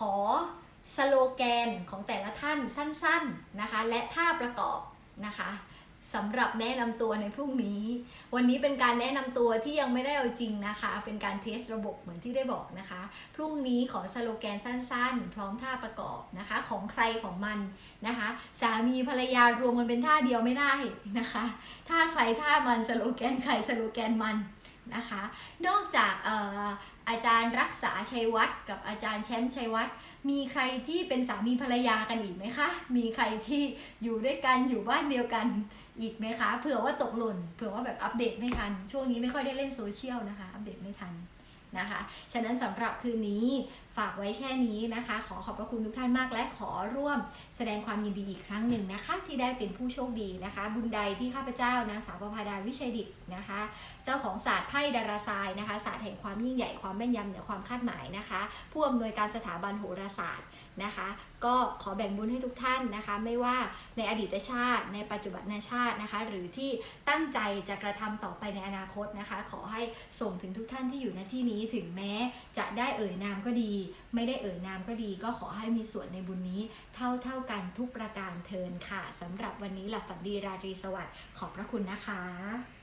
ขอสโลแกนของแต่ละท่านสั้นๆนะคะ และท่าประกอบนะคะสำหรับแนะนำตัวในพรุ่งนี้ วันนี้เป็นการแนะนำตัวที่ยังไม่ได้เอาจริงนะคะ เป็นการเทสระบบเหมือนที่ได้บอกนะคะ พรุ่งนี้ขอสโลแกนสั้นๆ พร้อมท่าประกอบนะคะ ของใครของมันนะคะ สามีภรรยารวมกันเป็นท่าเดียวไม่ได้นะคะท่าใครท่ามันสโลแกนใครสโลแกนมันนะคะ นอกจากเอาจารย์รักษาชัยวัฒน์กับอาจารย์แชมป์ชัยวัฒน์มีใครที่เป็นสามีภรรยากันอีกไหมคะ มีใครที่อยู่ด้วยกันอยู่บ้านเดียวกันอีกไหมคะ เผื่อว่าตกหล่น เผื่อว่าแบบอัปเดตไม่ทัน ช่วงนี้ไม่ค่อยได้เล่นโซเชียลนะคะ อัปเดตไม่ทันนะคะ ฉะนั้นสำหรับคืนนี้ฝากไว้แค่นี้นะคะ ขอขอบพระคุณทุกท่านมากและขอร่วมแสดงความยินดีอีกครั้งหนึ่งนะคะ ที่ได้เป็นผู้โชคดีนะคะ บุญใดที่ข้าพเจ้านางสาวประภาดาวิชัยดิตนะคะ เจ้าของศาสตร์ไพ่ดาราศาสตร์นะคะศาสตร์แห่งความยิ่งใหญ่ความแม่นยำเหนือความคาดหมายนะคะ ผู้อำนวยการสถาบันโหราศาสตร์นะคะ ก็ขอแบ่งบุญให้ทุกท่านนะคะ ไม่ว่าในอดีตชาติ ในปัจจุบันชาตินะคะ หรือที่ตั้งใจจะกระทำต่อไปในอนาคตนะคะ ขอให้ส่งถึงทุกท่านที่อยู่ในที่นี้ถึงแม้จะได้เอ่ยนามก็ดีไม่ได้เอ่ยนามก็ดี ก็ขอให้มีส่วนในบุญนี้ เท่าเท่ากันทุกประการเทินค่ะสำหรับวันนี้หลับฝันดีราตรีสวัสดิ์ขอบพระคุณนะคะ